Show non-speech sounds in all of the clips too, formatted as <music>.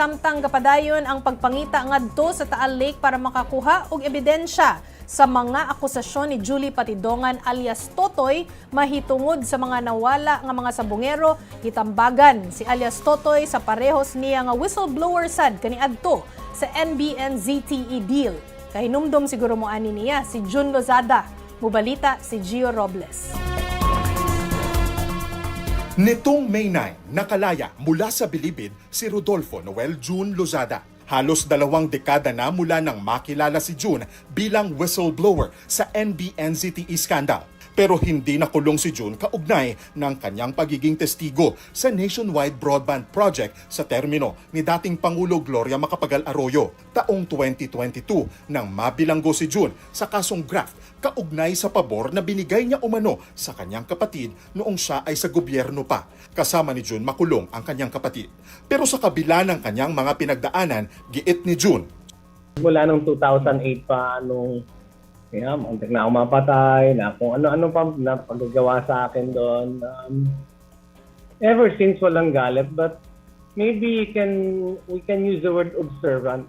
samtang gapadayon ang pagpangita ngadto sa Taal Lake para makakuha og ebidensya sa mga akusasyon ni Julie Patidongan alias Totoy mahitungod sa mga nawala nga mga sabungero gitambagan si alias Totoy sa parehos niya nga whistleblower sad kaniadto sa NBN ZTE deal. Kahinumdom siguro mo ani niya si Jun Lozada. Mubalita si Gio Robles. Nitong May 9, nakalaya mula sa bilibid si Rodolfo Noel June Lozada. Halos dalawang dekada na mula nang makilala si June bilang whistleblower sa NBNZTE E scandal. Pero hindi nakulong si June kaugnay ng kanyang pagiging testigo sa nationwide broadband project sa termino ni dating Pangulo Gloria Macapagal Arroyo taong 2022 nang mabilanggo si June sa kasong graft kaugnay sa pabor na binigay niya umano sa kanyang kapatid noong siya ay sa gobyerno pa. Kasama ni June makulong ang kanyang kapatid. Pero sa kabila ng kanyang mga pinagdaanan, giit ni June, mula nung 2008 pa nung yeah, muntik na ako mapatay, na kung ano-ano pa na paggagawa sa akin doon. Um, ever since walang galit, but maybe we can we can use the word observant.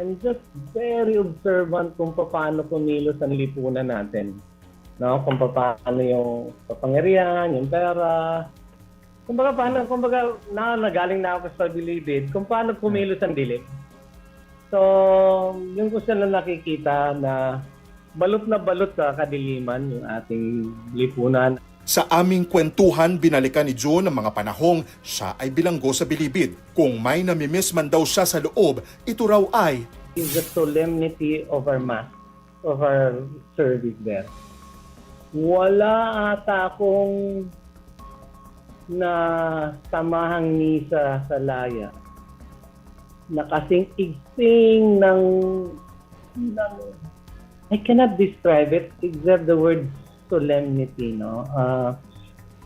I'm just very observant kung paano kumilos ang lipunan natin. No, kung paano yung kapangyarihan, yung pera. Kumbaga paano, kumbaga na nagaling na ako sa bilibid, kung paano kumilos ang dilim. So, yung gusto na nakikita na balot na balot sa kadiliman yung ating lipunan. Sa aming kwentuhan, binalikan ni June ang mga panahong siya ay bilanggo sa bilibid. Kung may namimiss man daw siya sa loob, ito raw ay Is the solemnity of our mass, of our service there. Wala ata akong na samahang misa sa laya na kasing igsing ng, ng I cannot describe it except the word solemnity, no? Uh,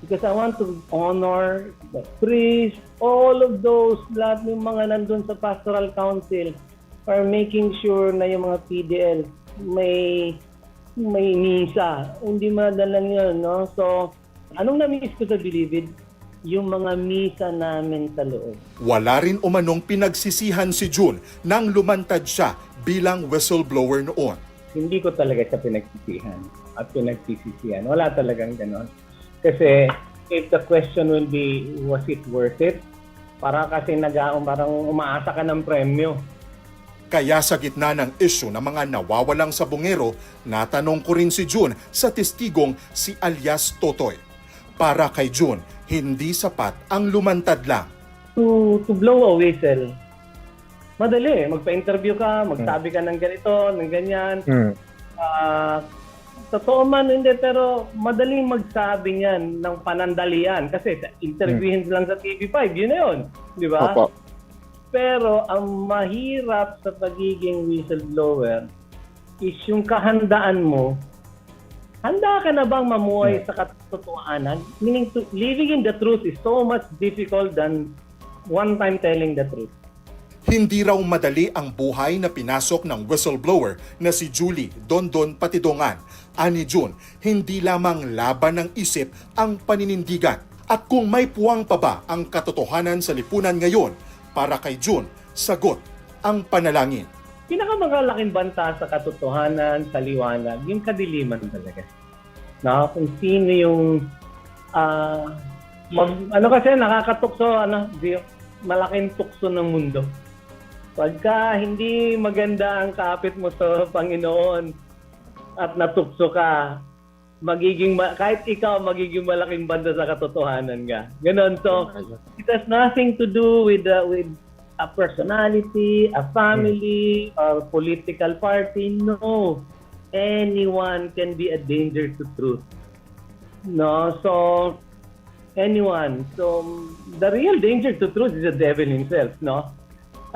because I want to honor the priest, all of those, lahat ng mga nandun sa pastoral council are making sure na yung mga PDL may may misa. Hindi madalang yun, no? So, anong namiss ko sa Bilibid? Yung mga misa namin sa loob. wala rin umanong pinagsisihan si June nang lumantad siya bilang whistleblower noon. hindi ko talaga siya pinagsisihan at pinagsisisihan. Wala talagang ganon. Kasi if the question will be, was it worth it? Para kasi nag parang umaasa ka ng premyo. Kaya sa gitna ng isyu ng mga nawawalang sabungero, natanong ko rin si June sa testigong si alias Totoy. Para kay June, hindi sapat ang lumantad lang. To, to blow a whistle, madali. Magpa-interview ka, magsabi ka ng ganito, ng ganyan. Ah, totoo man hindi pero madaling magsabi niyan ng panandalian kasi sa- interviewin lang sa TV5 yun na yun di ba Opo. pero ang mahirap sa pagiging whistleblower is yung kahandaan mo handa ka na bang mamuhay sa katotohanan meaning to, living in the truth is so much difficult than one time telling the truth Hindi raw madali ang buhay na pinasok ng whistleblower na si Julie Dondon Patidongan. Ani June, hindi lamang laban ng isip ang paninindigan. At kung may puwang pa ba ang katotohanan sa lipunan ngayon, para kay June, sagot ang panalangin. Pinakamagalaking banta sa katotohanan, sa liwanag, yung kadiliman talaga. Na kung sino yung ah, mag- ano kasi nakakatukso ano, di, malaking tukso ng mundo. Pagka hindi maganda ang kapit mo sa Panginoon at natukso ka, magiging ma- kahit ikaw magiging malaking banda sa katotohanan ka. Ganon. So, it has nothing to do with uh, with a personality, a family, or political party. No. Anyone can be a danger to truth. No, so anyone. So the real danger to truth is the devil himself, no?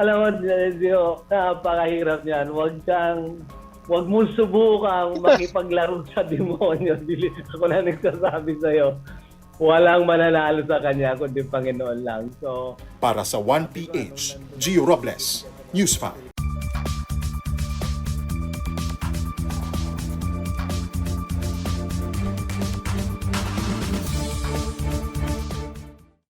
Alam mo, Dio, napakahirap niyan. Huwag kang Huwag mong subukang <laughs> makipaglaro sa demonyo. Dili, ako na nagsasabi sa'yo. Walang mananalo sa kanya kundi Panginoon lang. So, Para sa 1PH, Gio Robles, News 5.